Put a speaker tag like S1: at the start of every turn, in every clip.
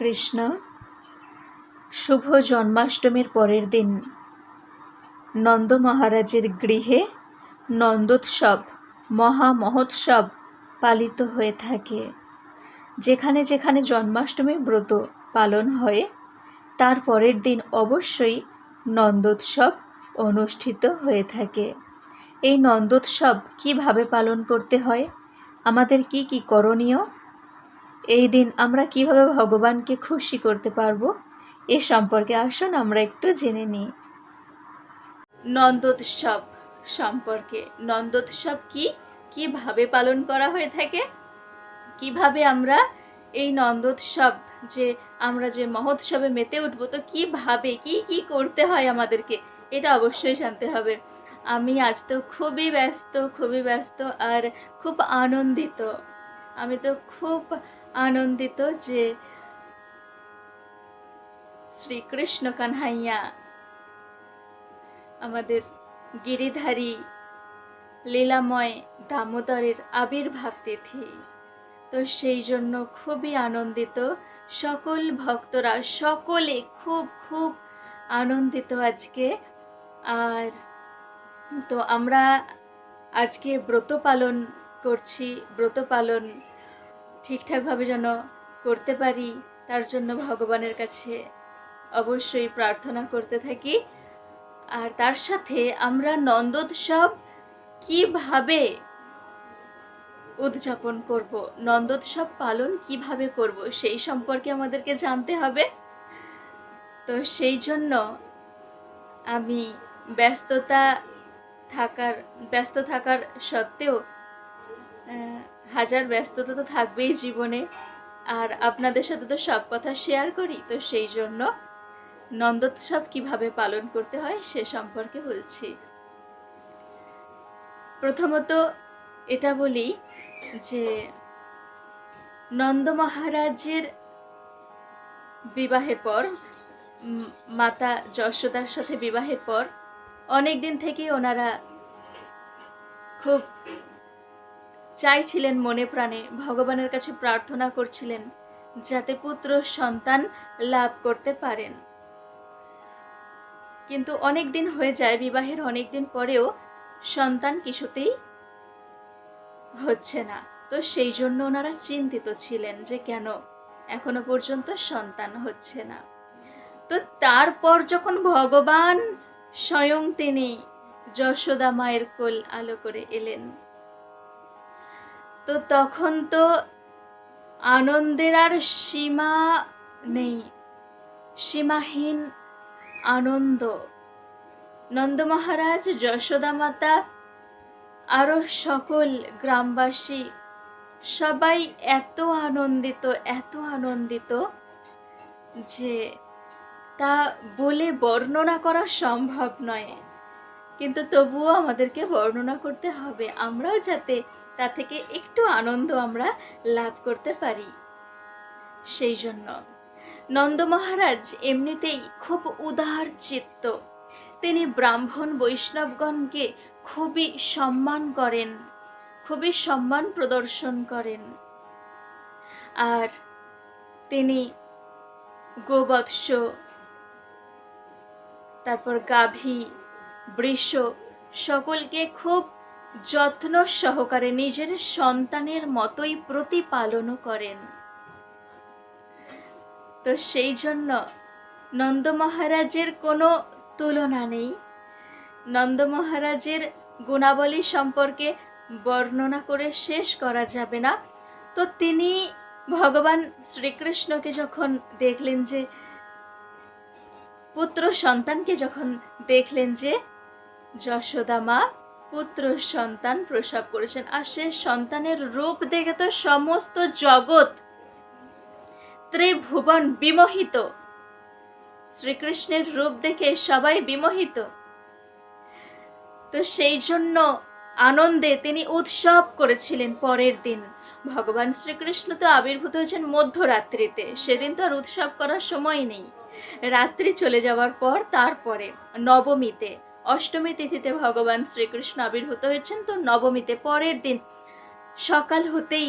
S1: কৃষ্ণ শুভ জন্মাষ্টমীর পরের দিন নন্দ মহারাজের গৃহে নন্দোৎসব মহা মহোৎসব পালিত হয়ে থাকে যেখানে যেখানে জন্মাষ্টমী ব্রত পালন হয় তার পরের দিন অবশ্যই নন্দোৎসব অনুষ্ঠিত হয়ে থাকে এই নন্দোৎসব কিভাবে পালন করতে হয় আমাদের কি কি করণীয় এই দিন আমরা কিভাবে ভগবানকে খুশি করতে পারবো এ সম্পর্কে আসুন আমরা একটু জেনে নিই
S2: নন্দোৎসব সম্পর্কে নন্দোৎসব কি কিভাবে পালন করা হয়ে থাকে কিভাবে আমরা এই নন্দোৎসব যে আমরা যে মহোৎসবে মেতে উঠবো তো কিভাবে কি কি করতে হয় আমাদেরকে এটা অবশ্যই জানতে হবে আমি আজ তো খুবই ব্যস্ত খুবই ব্যস্ত আর খুব আনন্দিত আমি তো খুব আনন্দিত যে শ্রীকৃষ্ণ কানহাইয়া আমাদের গিরিধারী লীলাময় দামোদরের আবির্ভাব তিথি তো সেই জন্য খুবই আনন্দিত সকল ভক্তরা সকলে খুব খুব আনন্দিত আজকে আর তো আমরা আজকে ব্রত পালন করছি ব্রত পালন ঠিকঠাকভাবে যেন করতে পারি তার জন্য ভগবানের কাছে অবশ্যই প্রার্থনা করতে থাকি আর তার সাথে আমরা নন্দোৎসব কিভাবে উদযাপন করব নন্দোৎসব পালন কিভাবে করব সেই সম্পর্কে আমাদেরকে জানতে হবে তো সেই জন্য আমি ব্যস্ততা থাকার ব্যস্ত থাকার সত্ত্বেও হাজার ব্যস্ততা তো থাকবেই জীবনে আর আপনাদের সাথে তো সব কথা শেয়ার করি তো সেই জন্য নন্দোৎসব কিভাবে পালন করতে হয় সে সম্পর্কে বলছি প্রথমত এটা বলি যে নন্দ মহারাজের বিবাহের পর মাতা যশোদার সাথে বিবাহের পর অনেক দিন থেকেই ওনারা খুব চাইছিলেন মনে প্রাণে ভগবানের কাছে প্রার্থনা করছিলেন যাতে পুত্র সন্তান লাভ করতে পারেন কিন্তু অনেক দিন হয়ে যায় বিবাহের অনেক দিন পরেও সন্তান কিছুতেই হচ্ছে না তো সেই জন্য ওনারা চিন্তিত ছিলেন যে কেন এখনো পর্যন্ত সন্তান হচ্ছে না তো তারপর যখন ভগবান স্বয়ং তিনি যশোদা মায়ের কোল আলো করে এলেন তো তখন তো আনন্দের আর সীমা নেই সীমাহীন আনন্দ নন্দ মহারাজ যশোদা মাতা আরও সকল গ্রামবাসী সবাই এত আনন্দিত এত আনন্দিত যে তা বলে বর্ণনা করা সম্ভব নয় কিন্তু তবুও আমাদেরকে বর্ণনা করতে হবে আমরাও যাতে তা থেকে একটু আনন্দ আমরা লাভ করতে পারি সেই জন্য নন্দ মহারাজ এমনিতেই খুব উদার চিত্ত তিনি ব্রাহ্মণ বৈষ্ণবগণকে খুবই সম্মান করেন খুবই সম্মান প্রদর্শন করেন আর তিনি গোবৎস তারপর গাভী বৃষ সকলকে খুব যত্ন সহকারে নিজের সন্তানের মতোই প্রতিপালনও করেন তো সেই জন্য নন্দ মহারাজের কোনো তুলনা নেই নন্দ মহারাজের গুণাবলী সম্পর্কে বর্ণনা করে শেষ করা যাবে না তো তিনি ভগবান শ্রীকৃষ্ণকে যখন দেখলেন যে পুত্র সন্তানকে যখন দেখলেন যে যশোদা মা পুত্র সন্তান প্রসব করেছেন আর সে সন্তানের রূপ দেখে তো সমস্ত জগৎ ত্রিভুবন বিমোহিত শ্রীকৃষ্ণের রূপ দেখে সবাই বিমোহিত তো সেই জন্য আনন্দে তিনি উৎসব করেছিলেন পরের দিন ভগবান শ্রীকৃষ্ণ তো আবির্ভূত হয়েছেন মধ্যরাত্রিতে সেদিন তো আর উৎসব করার সময় নেই রাত্রি চলে যাওয়ার পর তারপরে নবমীতে অষ্টমী তিথিতে ভগবান শ্রীকৃষ্ণ আবির্ভূত হয়েছেন তো নবমীতে পরের দিন সকাল হতেই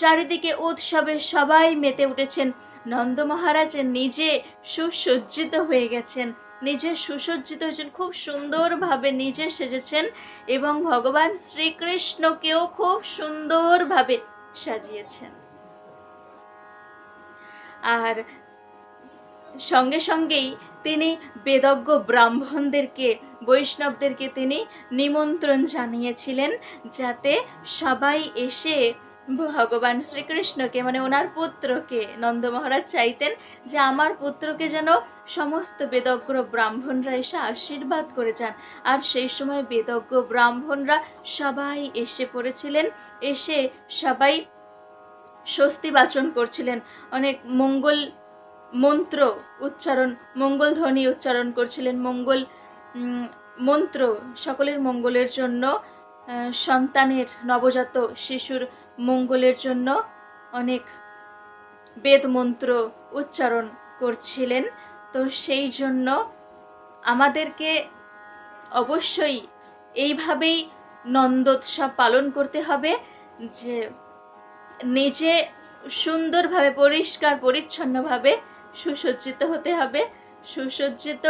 S2: চারিদিকে উৎসবে সবাই মেতে উঠেছেন নন্দ মহারাজ নিজে সুসজ্জিত হয়ে গেছেন নিজে সুসজ্জিত হয়েছেন খুব সুন্দরভাবে নিজে সেজেছেন এবং ভগবান শ্রীকৃষ্ণকেও খুব সুন্দরভাবে সাজিয়েছেন আর সঙ্গে সঙ্গেই তিনি বেদজ্ঞ ব্রাহ্মণদেরকে বৈষ্ণবদেরকে তিনি নিমন্ত্রণ জানিয়েছিলেন যাতে সবাই এসে ভগবান শ্রীকৃষ্ণকে মানে ওনার পুত্রকে নন্দ মহারাজ চাইতেন যে আমার পুত্রকে যেন সমস্ত বেদজ্ঞ ব্রাহ্মণরা এসে আশীর্বাদ করে যান আর সেই সময় বেদজ্ঞ ব্রাহ্মণরা সবাই এসে পড়েছিলেন এসে সবাই স্বস্তিবাচন করছিলেন অনেক মঙ্গল মন্ত্র উচ্চারণ মঙ্গল ধ্বনি উচ্চারণ করছিলেন মঙ্গল মন্ত্র সকলের মঙ্গলের জন্য সন্তানের নবজাত শিশুর মঙ্গলের জন্য অনেক বেদ মন্ত্র উচ্চারণ করছিলেন তো সেই জন্য আমাদেরকে অবশ্যই এইভাবেই নন্দোৎসব পালন করতে হবে যে নিজে সুন্দরভাবে পরিষ্কার পরিচ্ছন্নভাবে সুসজ্জিত হতে হবে সুসজ্জিত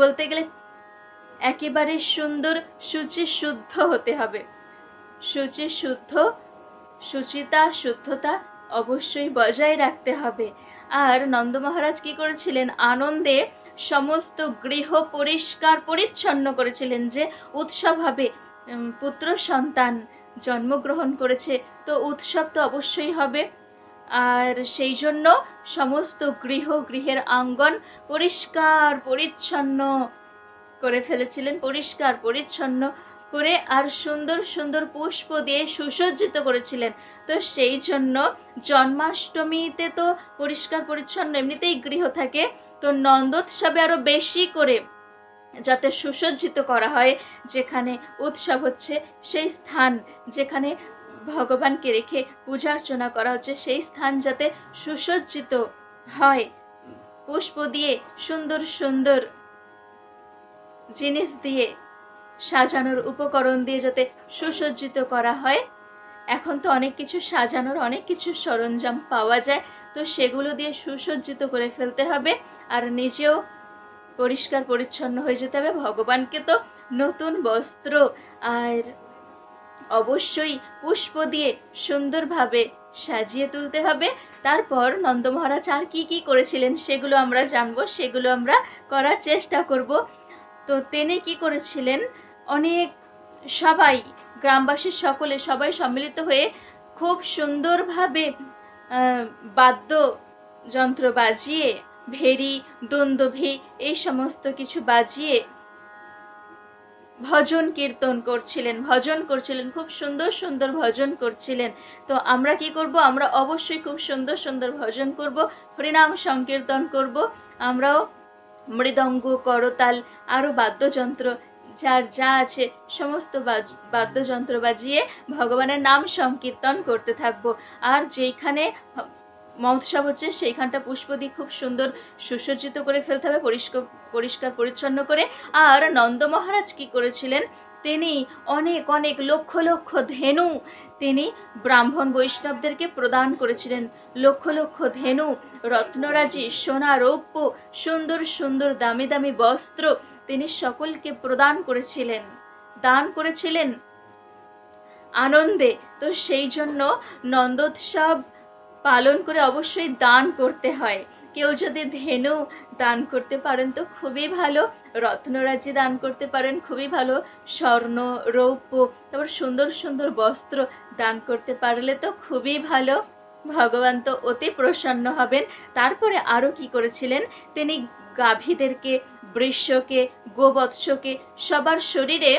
S2: বলতে গেলে একেবারে সুন্দর সুচি শুদ্ধ হতে হবে সুচি শুদ্ধ সুচিতা শুদ্ধতা অবশ্যই বজায় রাখতে হবে আর নন্দ মহারাজ কি করেছিলেন আনন্দে সমস্ত গৃহ পরিষ্কার পরিচ্ছন্ন করেছিলেন যে উৎসব হবে পুত্র সন্তান জন্মগ্রহণ করেছে তো উৎসব তো অবশ্যই হবে আর সেই জন্য সমস্ত গৃহ গৃহের আঙ্গন পরিষ্কার পরিচ্ছন্ন করে ফেলেছিলেন পরিষ্কার পরিচ্ছন্ন করে আর সুন্দর সুন্দর পুষ্প দিয়ে সুসজ্জিত করেছিলেন তো সেই জন্য জন্মাষ্টমীতে তো পরিষ্কার পরিচ্ছন্ন এমনিতেই গৃহ থাকে তো নন্দোৎসবে আরও বেশি করে যাতে সুসজ্জিত করা হয় যেখানে উৎসব হচ্ছে সেই স্থান যেখানে ভগবানকে রেখে পূজা অর্চনা করা হচ্ছে সেই স্থান যাতে সুসজ্জিত হয় পুষ্প দিয়ে সুন্দর সুন্দর জিনিস দিয়ে সাজানোর উপকরণ দিয়ে যাতে সুসজ্জিত করা হয় এখন তো অনেক কিছু সাজানোর অনেক কিছু সরঞ্জাম পাওয়া যায় তো সেগুলো দিয়ে সুসজ্জিত করে ফেলতে হবে আর নিজেও পরিষ্কার পরিচ্ছন্ন হয়ে যেতে হবে ভগবানকে তো নতুন বস্ত্র আর অবশ্যই পুষ্প দিয়ে সুন্দরভাবে সাজিয়ে তুলতে হবে তারপর নন্দ মহারাজ আর কী কী করেছিলেন সেগুলো আমরা জানবো সেগুলো আমরা করার চেষ্টা করব তো তিনি কি করেছিলেন অনেক সবাই গ্রামবাসীর সকলে সবাই সম্মিলিত হয়ে খুব সুন্দরভাবে বাদ্য যন্ত্র বাজিয়ে ভেরি দন্দভি এই সমস্ত কিছু বাজিয়ে ভজন কীর্তন করছিলেন ভজন করছিলেন খুব সুন্দর সুন্দর ভজন করছিলেন তো আমরা কি করব আমরা অবশ্যই খুব সুন্দর সুন্দর ভজন করব হরিনাম সংকীর্তন করব আমরাও মৃদঙ্গ করতাল আরও বাদ্যযন্ত্র যার যা আছে সমস্ত বাদ্যযন্ত্র বাজিয়ে ভগবানের নাম সংকীর্তন করতে থাকব আর যেইখানে মহোৎসব হচ্ছে সেইখানটা পুষ্প দিয়ে খুব সুন্দর সুসজ্জিত করে ফেলতে হবে পরিষ্কার পরিষ্কার পরিচ্ছন্ন করে আর নন্দ মহারাজ কী করেছিলেন তিনি অনেক অনেক লক্ষ লক্ষ ধেনু তিনি ব্রাহ্মণ বৈষ্ণবদেরকে প্রদান করেছিলেন লক্ষ লক্ষ ধেনু রত্নরাজি সোনা রৌপ্য সুন্দর সুন্দর দামি দামি বস্ত্র তিনি সকলকে প্রদান করেছিলেন দান করেছিলেন আনন্দে তো সেই জন্য নন্দোৎসব পালন করে অবশ্যই দান করতে হয় কেউ যদি ধেনু দান করতে পারেন তো খুবই ভালো রত্নরাজি দান করতে পারেন খুবই ভালো স্বর্ণ রৌপ্য তারপর সুন্দর সুন্দর বস্ত্র দান করতে পারলে তো খুবই ভালো ভগবান তো অতি প্রসন্ন হবেন তারপরে আরও কি করেছিলেন তিনি গাভীদেরকে বৃষ্যকে গোবৎসকে সবার শরীরে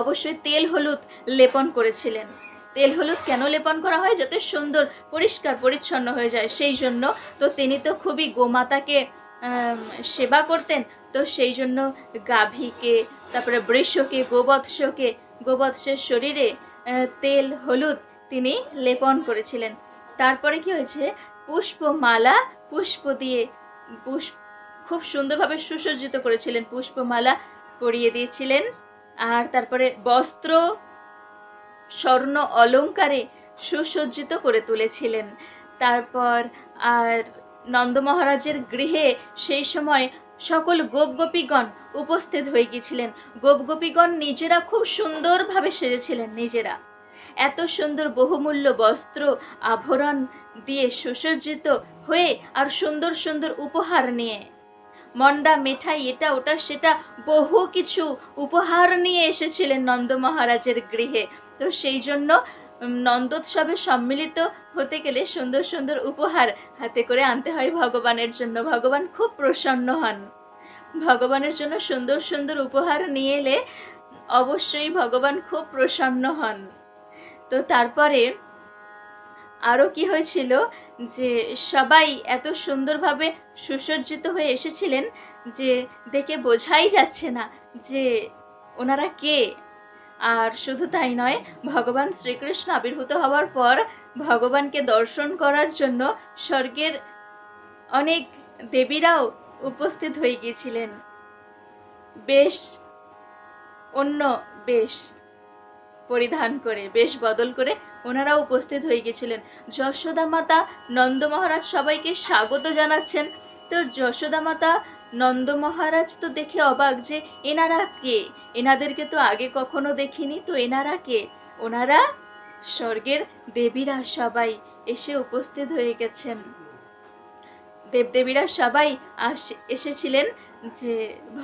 S2: অবশ্যই তেল হলুদ লেপন করেছিলেন তেল হলুদ কেন লেপন করা হয় যাতে সুন্দর পরিষ্কার পরিচ্ছন্ন হয়ে যায় সেই জন্য তো তিনি তো খুবই গোমাতাকে সেবা করতেন তো সেই জন্য গাভীকে তারপরে বৃষকে গোবৎসকে গোবৎসের শরীরে তেল হলুদ তিনি লেপন করেছিলেন তারপরে কি হয়েছে পুষ্পমালা পুষ্প দিয়ে পুষ্প খুব সুন্দরভাবে সুসজ্জিত করেছিলেন পুষ্পমালা পরিয়ে দিয়েছিলেন আর তারপরে বস্ত্র স্বর্ণ অলঙ্কারে সুসজ্জিত করে তুলেছিলেন তারপর আর নন্দ মহারাজের গৃহে সেই সময় সকল গোপগোপীগণ উপস্থিত হয়ে গিয়েছিলেন গোপগোপীগণ নিজেরা খুব সুন্দরভাবে সেজেছিলেন নিজেরা এত সুন্দর বহুমূল্য বস্ত্র আভরণ দিয়ে সুসজ্জিত হয়ে আর সুন্দর সুন্দর উপহার নিয়ে মন্ডা মিঠাই এটা ওটা সেটা বহু কিছু উপহার নিয়ে এসেছিলেন নন্দ মহারাজের গৃহে তো সেই জন্য নন্দোৎসবে সম্মিলিত হতে গেলে সুন্দর সুন্দর উপহার হাতে করে আনতে হয় ভগবানের জন্য ভগবান খুব প্রসন্ন হন ভগবানের জন্য সুন্দর সুন্দর উপহার নিয়ে এলে অবশ্যই ভগবান খুব প্রসন্ন হন তো তারপরে আরও কি হয়েছিল যে সবাই এত সুন্দরভাবে সুসজ্জিত হয়ে এসেছিলেন যে দেখে বোঝাই যাচ্ছে না যে ওনারা কে আর শুধু তাই নয় ভগবান শ্রীকৃষ্ণ আবির্ভূত হওয়ার পর ভগবানকে দর্শন করার জন্য স্বর্গের অনেক দেবীরাও উপস্থিত হয়ে গিয়েছিলেন বেশ অন্য বেশ পরিধান করে বেশ বদল করে ওনারা উপস্থিত হয়ে গেছিলেন যশোদা মাতা নন্দ মহারাজ সবাইকে স্বাগত জানাচ্ছেন তো যশোদা মাতা নন্দ মহারাজ তো দেখে অবাক যে এনারা কে এনাদেরকে তো আগে কখনো দেখিনি তো এনারা কে ওনারা স্বর্গের দেবীরা সবাই এসে উপস্থিত হয়ে গেছেন দেবদেবীরা সবাই এসেছিলেন যে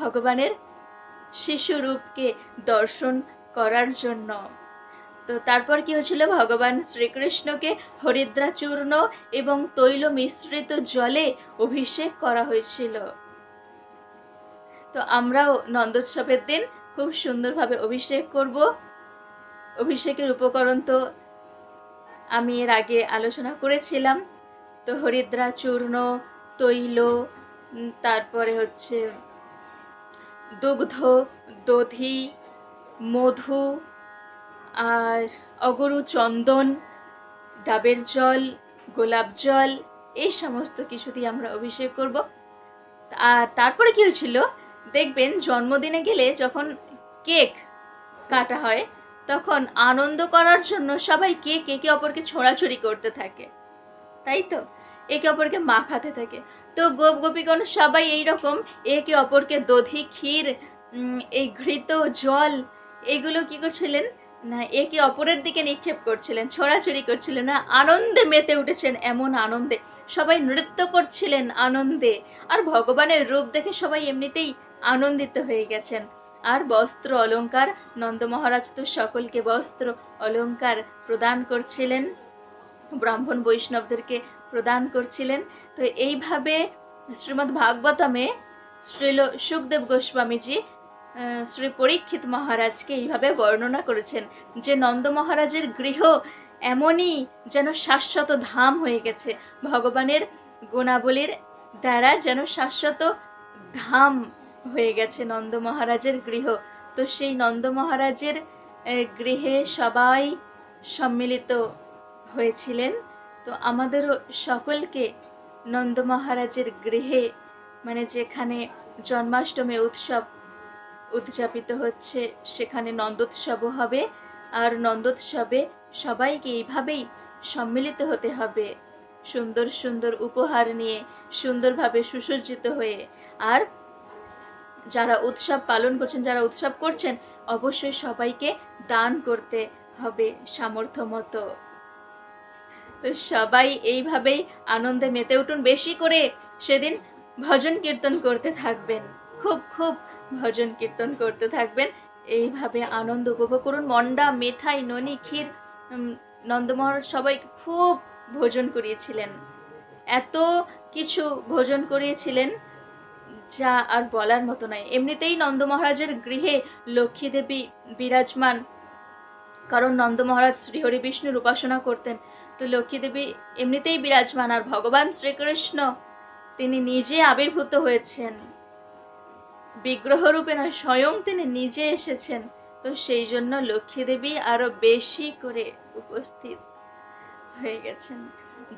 S2: ভগবানের শিশুরূপকে দর্শন করার জন্য তো তারপর কি হয়েছিল ভগবান শ্রীকৃষ্ণকে হরিদ্রাচূর্ণ এবং তৈল মিশ্রিত জলে অভিষেক করা হয়েছিল তো আমরাও নন্দোৎসবের দিন খুব সুন্দরভাবে অভিষেক করব অভিষেকের উপকরণ তো আমি এর আগে আলোচনা করেছিলাম তো হরিদ্রা চূর্ণ তৈল তারপরে হচ্ছে দুগ্ধ দধি মধু আর অগরু চন্দন ডাবের জল গোলাপ জল এই সমস্ত কিছু দিয়ে আমরা অভিষেক করব আর তারপরে কি হয়েছিল দেখবেন জন্মদিনে গেলে যখন কেক কাটা হয় তখন আনন্দ করার জন্য সবাই কেক একে অপরকে ছোড়াছড়ি করতে থাকে তাই তো একে অপরকে মাখাতে থাকে তো গোপ গোপীগণ সবাই এইরকম একে অপরকে দধি ক্ষীর এই ঘৃত জল এগুলো কি করছিলেন না একে অপরের দিকে নিক্ষেপ করছিলেন ছোড়াছড়ি করছিলেন না আনন্দে মেতে উঠেছেন এমন আনন্দে সবাই নৃত্য করছিলেন আনন্দে আর ভগবানের রূপ দেখে সবাই এমনিতেই আনন্দিত হয়ে গেছেন আর বস্ত্র অলঙ্কার নন্দমহারাজ তো সকলকে বস্ত্র অলঙ্কার প্রদান করছিলেন ব্রাহ্মণ বৈষ্ণবদেরকে প্রদান করছিলেন তো এইভাবে শ্রীমদ্ ভাগবতমে শ্রীল সুখদেব গোস্বামীজি শ্রী পরীক্ষিত মহারাজকে এইভাবে বর্ণনা করেছেন যে নন্দ মহারাজের গৃহ এমনই যেন শাশ্বত ধাম হয়ে গেছে ভগবানের গুণাবলীর দ্বারা যেন শাশ্বত ধাম হয়ে গেছে নন্দ মহারাজের গৃহ তো সেই নন্দ মহারাজের গৃহে সবাই সম্মিলিত হয়েছিলেন তো আমাদেরও সকলকে নন্দ মহারাজের গৃহে মানে যেখানে জন্মাষ্টমী উৎসব উদযাপিত হচ্ছে সেখানে নন্দোৎসবও হবে আর নন্দোৎসবে সবাইকে এইভাবেই সম্মিলিত হতে হবে সুন্দর সুন্দর উপহার নিয়ে সুন্দরভাবে সুসজ্জিত হয়ে আর যারা উৎসব পালন করছেন যারা উৎসব করছেন অবশ্যই সবাইকে দান করতে হবে সামর্থ্য মতো সবাই এইভাবেই আনন্দে মেতে উঠুন বেশি করে সেদিন ভজন কীর্তন করতে থাকবেন খুব খুব ভজন কীর্তন করতে থাকবেন এইভাবে আনন্দ উপভোগ করুন মন্ডা মিঠাই ননি ক্ষীর নন্দমহর সবাই খুব ভোজন করিয়েছিলেন এত কিছু ভোজন করিয়েছিলেন যা আর বলার মতো নয় এমনিতেই নন্দ মহারাজের গৃহে লক্ষ্মীদেবী বিরাজমান কারণ নন্দ মহারাজ শ্রীহরি বিষ্ণুর উপাসনা করতেন তো লক্ষ্মীদেবী এমনিতেই বিরাজমান আর ভগবান শ্রীকৃষ্ণ তিনি নিজে আবির্ভূত হয়েছেন বিগ্রহ রূপে না স্বয়ং তিনি নিজে এসেছেন তো সেই জন্য লক্ষ্মীদেবী আরো বেশি করে উপস্থিত হয়ে গেছেন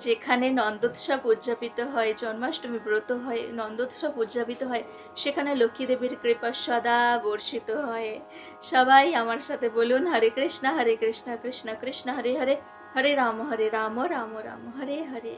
S2: যেখানে নন্দোৎসব উদযাপিত হয় জন্মাষ্টমী ব্রত হয় নন্দোৎসব উদযাপিত হয় সেখানে লক্ষ্মীদেবীর কৃপা সদা বর্ষিত হয় সবাই আমার সাথে বলুন হরে কৃষ্ণ হরে কৃষ্ণ কৃষ্ণ কৃষ্ণ হরে হরে হরে রাম হরে রাম রাম রাম হরে হরে